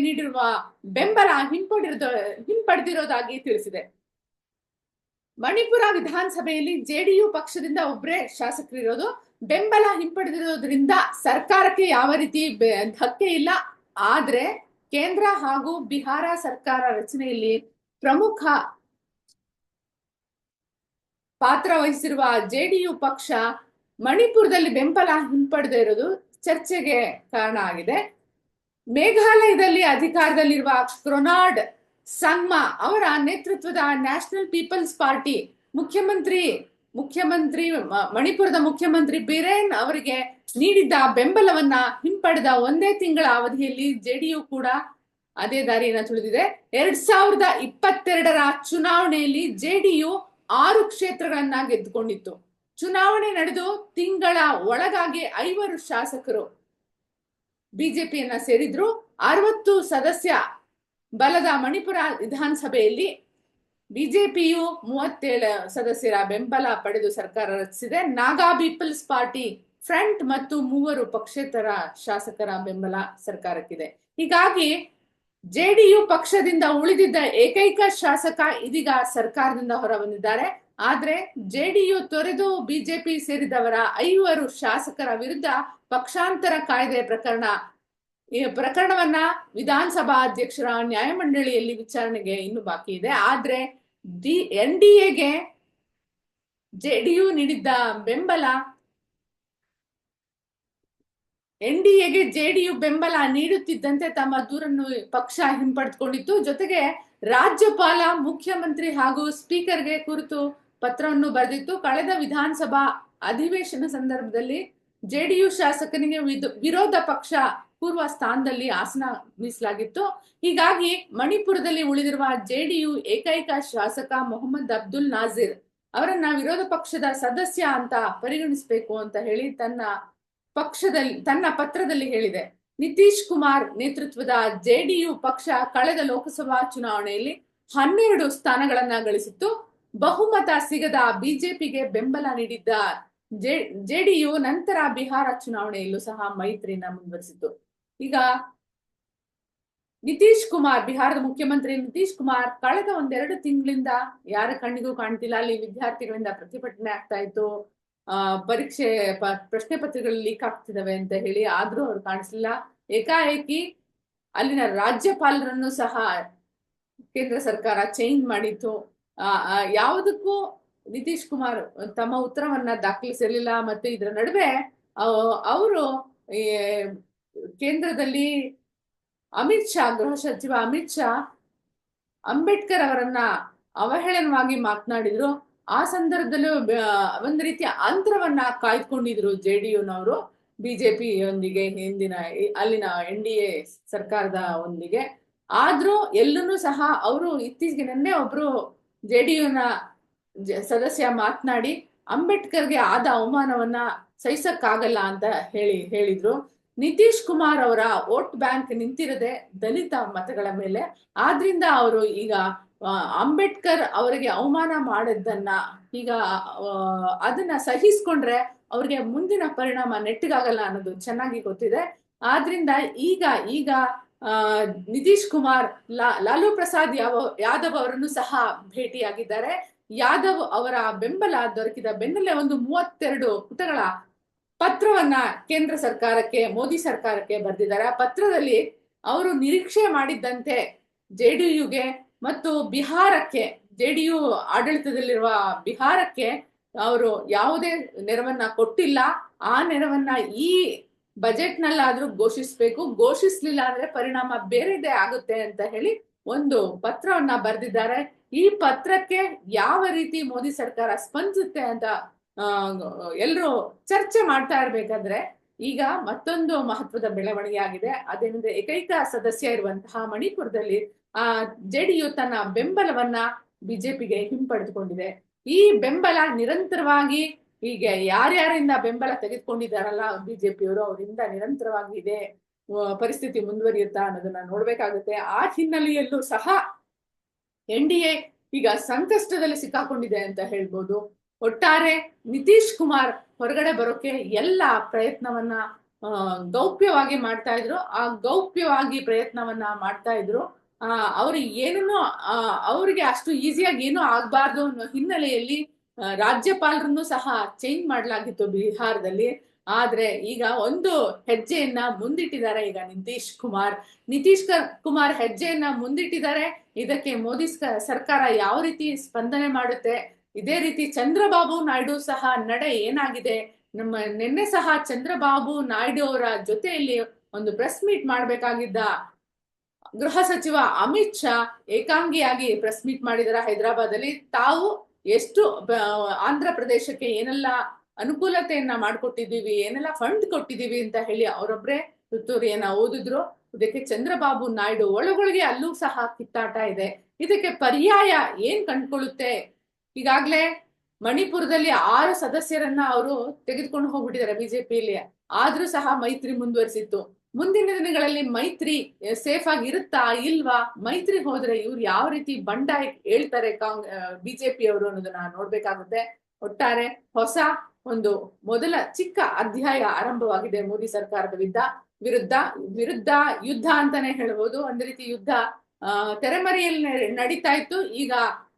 ನೀಡಿರುವ ಬೆಂಬಲ ಹಿಂಪಡಿರೋ ಹಿಂಪಡೆದಿರೋದಾಗಿ ತಿಳಿಸಿದೆ. ಮಣಿಪುರ ವಿಧಾನಸಭೆಯಲ್ಲಿ ಜೆಡಿಯು ಪಕ್ಷದಿಂದ ಒಬ್ಬರೇ ಶಾಸಕರಿರೋದು. ಬೆಂಬಲ ಹಿಂಪಡೆದಿರೋದ್ರಿಂದ ಸರ್ಕಾರಕ್ಕೆ ಯಾವ ರೀತಿ ಧಕ್ಕೆ ಇಲ್ಲ. ಆದ್ರೆ ಕೇಂದ್ರ ಹಾಗೂ ಬಿಹಾರ ಸರ್ಕಾರ ರಚನೆಯಲ್ಲಿ ಪ್ರಮುಖ ಪಾತ್ರ ವಹಿಸಿರುವ ಜೆಡಿಯು ಪಕ್ಷ ಮಣಿಪುರದಲ್ಲಿ ಬೆಂಬಲ ಹಿಂಪಡೆದಿರೋದು ಚರ್ಚೆಗೆ ಕಾರಣ ಆಗಿದೆ. ಮೇಘಾಲಯದಲ್ಲಿ ಅಧಿಕಾರದಲ್ಲಿರುವ ಕ್ರೊನಾಡ್ ಸಂಗ್ಮಾ ಅವರ ನೇತೃತ್ವದ ನ್ಯಾಷನಲ್ ಪೀಪಲ್ಸ್ ಪಾರ್ಟಿ ಮುಖ್ಯಮಂತ್ರಿ ಮುಖ್ಯಮಂತ್ರಿ ಮಣಿಪುರದ ಮುಖ್ಯಮಂತ್ರಿ ಬಿರೇನ್ ಅವರಿಗೆ ನೀಡಿದ್ದ ಬೆಂಬಲವನ್ನ ಹಿಂಪಡೆದ ಒಂದೇ ತಿಂಗಳ ಅವಧಿಯಲ್ಲಿ ಜೆಡಿಯು ಕೂಡ ಅದೇ ದಾರಿಯನ್ನು ತುಳಿದಿದೆ. ಎರಡ್ ಸಾವಿರದ ಇಪ್ಪತ್ತೆರಡರ ಚುನಾವಣೆಯಲ್ಲಿ ಜೆಡಿಯು ಆರು ಕ್ಷೇತ್ರಗಳನ್ನ ಗೆದ್ದುಕೊಂಡಿತ್ತು. ಚುನಾವಣೆ ನಡೆದು ತಿಂಗಳ ಒಳಗಾಗಿ ಐವರು ಶಾಸಕರು ಬಿಜೆಪಿಯನ್ನ ಸೇರಿದ್ರು ಅರವತ್ತು ಸದಸ್ಯ ಬಲದ ಮಣಿಪುರ ವಿಧಾನಸಭೆಯಲ್ಲಿ ಬಿಜೆಪಿಯು ಮೂವತ್ತೇಳು ಸದಸ್ಯರ ಬೆಂಬಲ ಪಡೆದು ಸರ್ಕಾರ ರಚಿಸಿದೆ. ನಾಗಾ ಪೀಪಲ್ಸ್ ಪಾರ್ಟಿ ಫ್ರಂಟ್ ಮತ್ತು ಮೂವರು ಪಕ್ಷೇತರ ಶಾಸಕರ ಬೆಂಬಲ ಸರ್ಕಾರಕ್ಕಿದೆ. ಹೀಗಾಗಿ ಜೆಡಿಯು ಪಕ್ಷದಿಂದ ಉಳಿದಿದ್ದ ಏಕೈಕ ಶಾಸಕ ಇದೀಗ ಸರ್ಕಾರದಿಂದ ಹೊರ ಬಂದಿದ್ದಾರೆ ಆದ್ರೆ ಜೆಡಿಯು ತೊರೆದು ಬಿಜೆಪಿ ಸೇರಿದವರ ಐವರು ಶಾಸಕರ ವಿರುದ್ಧ ಪಕ್ಷಾಂತರ ಕಾಯ್ದೆ ಪ್ರಕರಣ, ಈ ಪ್ರಕರಣವನ್ನ ವಿಧಾನಸಭಾ ಅಧ್ಯಕ್ಷರ ನ್ಯಾಯಮಂಡಳಿಯಲ್ಲಿ ವಿಚಾರಣೆಗೆ ಇನ್ನು ಬಾಕಿ ಇದೆ. ಆದ್ರೆ ಡಿ, ಎನ್ ಡಿ ಎಗೆ ಜೆಡಿಯು ನೀಡಿದ್ದ ಬೆಂಬಲ, ಎನ್ ಡಿ ಎಗೆ ಜೆಡಿಯು ಬೆಂಬಲ ನೀಡುತ್ತಿದ್ದಂತೆ ತಮ್ಮ ದೂರನ್ನು ಪಕ್ಷ ಹಿಂಪಡೆದುಕೊಂಡಿತ್ತು. ಜೊತೆಗೆ ರಾಜ್ಯಪಾಲ, ಮುಖ್ಯಮಂತ್ರಿ ಹಾಗೂ ಸ್ಪೀಕರ್ಗೆ ಕುರಿತು ಪತ್ರವನ್ನು ಬರೆದಿತ್ತು. ಕಳೆದ ವಿಧಾನಸಭಾ ಅಧಿವೇಶನ ಸಂದರ್ಭದಲ್ಲಿ ಜೆಡಿಯು ಶಾಸಕನಿಗೆ ವಿರೋಧ ಪಕ್ಷ ಪೂರ್ವ ಸ್ಥಾನದಲ್ಲಿ ಆಸನ ಮೀಸಲಾಗಿತ್ತು. ಹೀಗಾಗಿ ಮಣಿಪುರದಲ್ಲಿ ಉಳಿದಿರುವ ಜೆಡಿಯು ಏಕೈಕ ಶಾಸಕ ಮೊಹಮ್ಮದ್ ಅಬ್ದುಲ್ ನಾಜಿರ್ ಅವರನ್ನ ವಿರೋಧ ಪಕ್ಷದ ಸದಸ್ಯ ಅಂತ ಪರಿಗಣಿಸಬೇಕು ಅಂತ ಹೇಳಿ ತನ್ನ ಪಕ್ಷದಲ್ಲಿ, ತನ್ನ ಪತ್ರದಲ್ಲಿ ಹೇಳಿದೆ. ನಿತೀಶ್ ಕುಮಾರ್ ನೇತೃತ್ವದ ಜೆಡಿಯು ಪಕ್ಷ ಕಳೆದ ಲೋಕಸಭಾ ಚುನಾವಣೆಯಲ್ಲಿ ಹನ್ನೆರಡು ಸ್ಥಾನಗಳನ್ನ ಗಳಿಸಿತ್ತು. ಬಹುಮತ ಸಿಗದ ಬಿಜೆಪಿಗೆ ಬೆಂಬಲ ನೀಡಿದ್ದ ಜೆ, ಜೆಡಿಯು ನಂತರ ಬಿಹಾರ ಚುನಾವಣೆಯಲ್ಲೂ ಸಹ ಮೈತ್ರಿಯನ್ನ ಮುಂದುವರಿಸಿತ್ತು. ಈಗ ನಿತೀಶ್ ಕುಮಾರ್, ಬಿಹಾರದ ಮುಖ್ಯಮಂತ್ರಿ ನಿತೀಶ್ ಕುಮಾರ್ ಕಳೆದ ಒಂದೆರಡು ತಿಂಗಳಿಂದ ಯಾರ ಕಣ್ಣಿಗೂ ಕಾಣ್ತಿಲ್ಲ. ಅಲ್ಲಿ ವಿದ್ಯಾರ್ಥಿಗಳಿಂದ ಪ್ರತಿಭಟನೆ ಆಗ್ತಾ ಇತ್ತು. ಆ, ಪರೀಕ್ಷೆ ಪ್ರಶ್ನೆ ಪತ್ರಿಕೆಗಳು ಲೀಕ್ ಆಗ್ತಿದಾವೆ ಅಂತ ಹೇಳಿ ಆದ್ರೂ ಅವ್ರು ಕಾಣಿಸ್ಲಿಲ್ಲ. ಏಕಾಏಕಿ ಅಲ್ಲಿನ ರಾಜ್ಯಪಾಲರನ್ನು ಸಹ ಕೇಂದ್ರ ಸರ್ಕಾರ ಚೇಂಜ್ ಮಾಡಿತ್ತು. ಯಾವುದಕ್ಕೂ ನಿತೀಶ್ ಕುಮಾರ್ ತಮ್ಮ ಉತ್ತರವನ್ನ ದಾಖಲಿಸಿರಲಿಲ್ಲ ಮತ್ತೆ ಇದರ ನಡುವೆ ಅವರು ಕೇಂದ್ರದಲ್ಲಿ ಅಮಿತ್ ಶಾ, ಗೃಹ ಸಚಿವ ಅಮಿತ್ ಶಾ, ಅಂಬೇಡ್ಕರ್ ಅವರನ್ನ ಅವಹೇಳನವಾಗಿ ಮಾತನಾಡಿದ್ರು. ಆ ಸಂದರ್ಭದಲ್ಲೂ ಒಂದು ರೀತಿಯ ಅಂತರವನ್ನ ಕಾಯ್ದುಕೊಂಡಿದ್ರು ಜೆ ಡಿ ಯುನವರು ಬಿಜೆಪಿಯೊಂದಿಗೆ ಹಿಂದಿನ ಅಲ್ಲಿನ ಎನ್ ಡಿ ಎ ಸರ್ಕಾರದ ಒಂದಿಗೆ. ಆದ್ರೂ ಎಲ್ಲೂ ಸಹ ಅವರು ಇತ್ತೀಚೆಗೆ ನಿನ್ನೆ ಒಬ್ರು ಜೆ ಡಿ ಯುನ ಸದಸ್ಯ ಮಾತನಾಡಿ ಅಂಬೇಡ್ಕರ್ಗೆ ಆದ ಅವಮಾನವನ್ನ ಸಹಿಸಕ್ಕಾಗಲ್ಲ ಅಂತ ಹೇಳಿ, ಹೇಳಿದ್ರು. ನಿತೀಶ್ ಕುಮಾರ್ ಅವರ ವೋಟ್ ಬ್ಯಾಂಕ್ ನಿಂತಿರದೆ ದಲಿತ ಮತಗಳ ಮೇಲೆ. ಆದ್ರಿಂದ ಅವರು ಈಗ ಅಂಬೇಡ್ಕರ್ ಅವರಿಗೆ ಅವಮಾನ ಮಾಡಿದ್ದನ್ನ ಈಗ ಅದನ್ನ ಸಹಿಸ್ಕೊಂಡ್ರೆ ಅವ್ರಿಗೆ ಮುಂದಿನ ಪರಿಣಾಮ ನೆಟ್ಟಿಗಾಗಲ್ಲ ಅನ್ನೋದು ಚೆನ್ನಾಗಿ ಗೊತ್ತಿದೆ. ಆದ್ರಿಂದ ಈಗ ಈಗ ಆ, ನಿತೀಶ್ ಕುಮಾರ್, ಲಾ, ಲಾಲು ಪ್ರಸಾದ್ ಯಾವ, ಯಾದವ್ ಅವರನ್ನು ಸಹ ಭೇಟಿಯಾಗಿದ್ದಾರೆ. ಯಾದವ್ ಅವರ ಬೆಂಬಲ ದೊರಕಿದ ಬೆನ್ನಲ್ಲೇ ಒಂದು ಮೂವತ್ತೆರಡು ಪುಟಗಳ ಪತ್ರವನ್ನ ಕೇಂದ್ರ ಸರ್ಕಾರಕ್ಕೆ, ಮೋದಿ ಸರ್ಕಾರಕ್ಕೆ ಬರೆದಿದ್ದಾರೆ. ಆ ಪತ್ರದಲ್ಲಿ ಅವರು ನಿರೀಕ್ಷೆ ಮಾಡಿದ್ದಂತೆ ಜೆಡಿಯುಗೆ ಮತ್ತು ಬಿಹಾರಕ್ಕೆ ಜೆಡಿಯು ಆಡಳಿತದಲ್ಲಿರುವ ಬಿಹಾರಕ್ಕೆ ಅವರು ಯಾವುದೇ ನೆರವನ್ನ ಕೊಟ್ಟಿಲ್ಲ. ಆ ನೆರವನ್ನ ಈ ಬಜೆಟ್ ನಲ್ಲಾದ್ರೂ ಘೋಷಿಸ್ಬೇಕು. ಘೋಷಿಸ್ಲಿಲ್ಲ ಅಂದ್ರೆ ಪರಿಣಾಮ ಬೇರೆದೇ ಆಗುತ್ತೆ ಅಂತ ಹೇಳಿ ಒಂದು ಪತ್ರವನ್ನ ಬರೆದಿದ್ದಾರೆ. ಈ ಪತ್ರಕ್ಕೆ ಯಾವ ರೀತಿ ಮೋದಿ ಸರ್ಕಾರ ಸ್ಪಂದಿಸುತ್ತೆ ಅಂತ ಎಲ್ಲರೂ ಚರ್ಚೆ ಮಾಡ್ತಾ ಇರ್ಬೇಕಾದ್ರೆ ಈಗ ಮತ್ತೊಂದು ಮಹತ್ವದ ಬೆಳವಣಿಗೆ ಆಗಿದೆ ಅದೇನಂದ್ರೆ ಏಕೈಕ ಸದಸ್ಯ ಇರುವಂತಹ ಮಣಿಪುರದಲ್ಲಿ, ಆ, ಜೆಡಿಯು ತನ್ನ ಬೆಂಬಲವನ್ನ ಬಿಜೆಪಿಗೆ ಹಿಂಪಡೆದುಕೊಂಡಿದೆ. ಈ ಬೆಂಬಲ ನಿರಂತರವಾಗಿ ಈಗ ಯಾರ್ಯಾರಿಂದ ಬೆಂಬಲ ತೆಗೆದುಕೊಂಡಿದ್ದಾರಲ್ಲ ಬಿಜೆಪಿಯವರು, ಅವರಿಂದ ನಿರಂತರವಾಗಿ ಇದೆ ಪರಿಸ್ಥಿತಿ ಮುಂದುವರಿಯುತ್ತಾ ಅನ್ನೋದನ್ನ ನೋಡ್ಬೇಕಾಗುತ್ತೆ. ಆ ಹಿನ್ನೆಲೆಯಲ್ಲೂ ಸಹ ಎನ್ ಡಿ ಈಗ ಸಂಕಷ್ಟದಲ್ಲಿ ಸಿಕ್ಕಾಕೊಂಡಿದೆ ಅಂತ ಹೇಳ್ಬೋದು. ಒಟ್ಟಾರೆ ನಿತೀಶ್ ಕುಮಾರ್ ಹೊರಗಡೆ ಬರೋಕೆ ಎಲ್ಲ ಪ್ರಯತ್ನವನ್ನ ಗೌಪ್ಯವಾಗಿ ಮಾಡ್ತಾ ಇದ್ರು. ಆ ಗೌಪ್ಯವಾಗಿ ಪ್ರಯತ್ನವನ್ನ ಮಾಡ್ತಾ ಇದ್ರು. ಆ ಅವ್ರಿಗೆ ಅವ್ರಿಗೆ ಅಷ್ಟು ಈಸಿಯಾಗಿ ಏನೂ ಆಗ್ಬಾರ್ದು ಅನ್ನೋ ಹಿನ್ನೆಲೆಯಲ್ಲಿ ರಾಜ್ಯಪಾಲರನ್ನು ಸಹ ಚೇಂಜ್ ಮಾಡಲಾಗಿತ್ತು ಬಿಹಾರದಲ್ಲಿ. ಆದ್ರೆ ಈಗ ಒಂದು ಹೆಜ್ಜೆಯನ್ನ ಮುಂದಿಟ್ಟಿದ್ದಾರೆ ಈಗ ನಿತೀಶ್ ಕುಮಾರ್. ನಿತೀಶ್ ಕುಮಾರ್ ಹೆಜ್ಜೆಯನ್ನ ಮುಂದಿಟ್ಟಿದ್ದಾರೆ. ಇದಕ್ಕೆ ಮೋದಿ ಸರ್ಕಾರ ಯಾವ ರೀತಿ ಸ್ಪಂದನೆ ಮಾಡುತ್ತೆ? ಇದೇ ರೀತಿ ಚಂದ್ರಬಾಬು ನಾಯ್ಡು ಸಹ ನಡೆ ಏನಾಗಿದೆ? ನಮ್ಮ ನಿನ್ನೆ ಸಹ ಚಂದ್ರಬಾಬು ನಾಯ್ಡು ಅವರ ಜೊತೆಯಲ್ಲಿ ಒಂದು ಪ್ರೆಸ್ ಮೀಟ್ ಮಾಡಬೇಕಾಗಿದ್ದ ಗೃಹ ಸಚಿವ ಅಮಿತ್ ಶಾ ಏಕಾಂಗಿಯಾಗಿ ಪ್ರೆಸ್ ಮೀಟ್ ಮಾಡಿದಾರ ಹೈದರಾಬಾದ್ ಅಲ್ಲಿ ತಾವು ಎಷ್ಟು ಆಂಧ್ರ ಪ್ರದೇಶಕ್ಕೆ ಏನೆಲ್ಲ ಅನುಕೂಲತೆಯನ್ನ ಮಾಡಿಕೊಟ್ಟಿದ್ದೀವಿ, ಏನೆಲ್ಲ ಫಂಡ್ ಕೊಟ್ಟಿದ್ದೀವಿ ಅಂತ ಹೇಳಿ ಅವರೊಬ್ಬರೇ ತುತ್ತೂರಿಯನ್ನ ಓದಿದ್ರು, ಇದಕ್ಕೆ ಚಂದ್ರಬಾಬು ನಾಯ್ಡು ಒಳಗೊಳಗೆ ಅಲ್ಲೂ ಸಹ ಕಿತ್ತಾಟ ಇದೆ. ಇದಕ್ಕೆ ಪರ್ಯಾಯ ಏನ್ ಕಂಡ್ಕೊಳ್ಳುತ್ತೆ? ಈಗಾಗ್ಲೇ ಮಣಿಪುರದಲ್ಲಿ ಆರು ಸದಸ್ಯರನ್ನ ಅವರು ತೆಗೆದುಕೊಂಡು ಹೋಗ್ಬಿಟ್ಟಿದ್ದಾರೆ ಬಿಜೆಪಿಯಲ್ಲಿ. ಆದ್ರೂ ಸಹ ಮೈತ್ರಿ ಮುಂದುವರಿಸಿತ್ತು. ಮುಂದಿನ ದಿನಗಳಲ್ಲಿ ಮೈತ್ರಿ ಸೇಫ್ ಆಗಿ ಇರುತ್ತಾ ಇಲ್ವಾ? ಮೈತ್ರಿ ಹೋದ್ರೆ ಇವ್ರು ಯಾವ ರೀತಿ ಬಂಡಾಯ ಹೇಳ್ತಾರೆ ಕಾಂಗ್ ಬಿಜೆಪಿ ಅವರು ಅನ್ನೋದನ್ನ ನೋಡ್ಬೇಕಾಗುತ್ತೆ. ಒಟ್ಟಾರೆ ಹೊಸ ಒಂದು ಮೊದಲ ಚಿಕ್ಕ ಅಧ್ಯಾಯ ಆರಂಭವಾಗಿದೆ ಮೋದಿ ಸರ್ಕಾರದ ವಿದ್ದ ವಿರುದ್ಧ ವಿರುದ್ಧ ಯುದ್ಧ ಅಂತಾನೆ ಹೇಳ್ಬೋದು. ಒಂದ್ ರೀತಿ ಯುದ್ಧ ತೆರೆಮರೆಯಲ್ಲಿ ನಡೀತಾ ಇತ್ತು, ಈಗ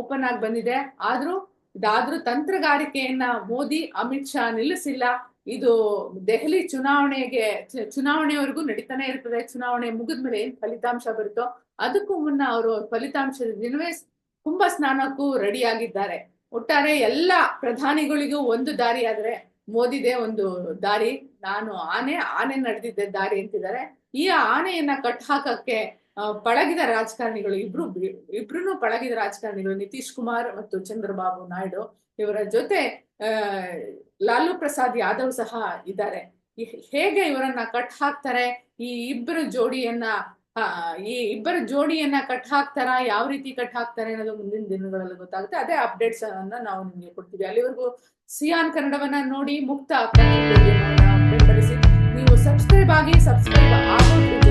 ಓಪನ್ ಆಗಿ ಬಂದಿದೆ. ಆದ್ರೂ, ಇದಾದ್ರೂ ತಂತ್ರಗಾರಿಕೆಯನ್ನ ಮೋದಿ, ಅಮಿತ್ ಶಾ ನಿಲ್ಲಿಸಿಲ್ಲ. ಇದು ದೆಹಲಿ ಚುನಾವಣೆಗೆ ಚುನಾವಣೆವರೆಗೂ ನಡೀತಾನೆ ಇರ್ತದೆ. ಚುನಾವಣೆ ಮುಗಿದ್ಮೇಲೆ ಏನ್ ಫಲಿತಾಂಶ ಬರುತ್ತೋ ಅದಕ್ಕೂ ಮುನ್ನ ಅವರು ಫಲಿತಾಂಶದ ದಿನವೇ ಕುಂಭ ಸ್ನಾನಕ್ಕೂ ರೆಡಿ ಆಗಿದ್ದಾರೆ ಒಟ್ಟಾರೆ ಎಲ್ಲ ಪ್ರಧಾನಿಗಳಿಗೂ ಒಂದು ದಾರಿ ಆದ್ರೆ ಮೋದಿದೆ ಒಂದು ದಾರಿ. ನಾನು ಆನೆ ಆನೆ ನಡೆದಿದ್ದೆ ದಾರಿ ಅಂತಿದ್ದಾರೆ. ಈ ಆನೆಯನ್ನ ಕಟ್ ಹಾಕಕ್ಕೆ ಪಳಗಿದ ರಾಜಕಾರಣಿಗಳು ಇಬ್ರು ಇಬ್ರು ಪಳಗಿದ ರಾಜಕಾರಣಿಗಳು ನಿತೀಶ್ ಕುಮಾರ್ ಮತ್ತು ಚಂದ್ರಬಾಬು ನಾಯ್ಡು ಇವರ ಜೊತೆ ಲಾಲು ಪ್ರಸಾದ್ ಯಾದವ್ ಸಹ ಇದ್ದಾರೆ. ಹೇಗೆ ಇವರನ್ನ ಕಟ್ ಹಾಕ್ತಾರೆ, ಈ ಇಬ್ಬರು ಜೋಡಿಯನ್ನ ಈ ಇಬ್ಬರ ಜೋಡಿಯನ್ನ ಕಟ್ ಹಾಕ್ತಾರ, ಯಾವ ರೀತಿ ಕಟ್ ಹಾಕ್ತಾರೆ ಅನ್ನೋದು ಮುಂದಿನ ದಿನಗಳಲ್ಲಿ ಗೊತ್ತಾಗುತ್ತೆ. ಅದೇ ಅಪ್ಡೇಟ್ಸ್ ಅನ್ನ ನಾವು ನಿಮಗೆ ಕೊಡ್ತೀವಿ. ಅಲ್ಲಿವರೆಗೂ ಸಿಯಾನ್ ಕನ್ನಡವನ್ನ ನೋಡಿ ಮುಕ್ತ ಬೆಂಬಲಿಸಿ ನೀವು ಸಬ್ಸ್ಕ್ರೈಬ್ ಆಗಿ ಸಬ್ಸ್ಕ್ರೈಬ್ ಆಗೋದ್ರ ಜೊತೆ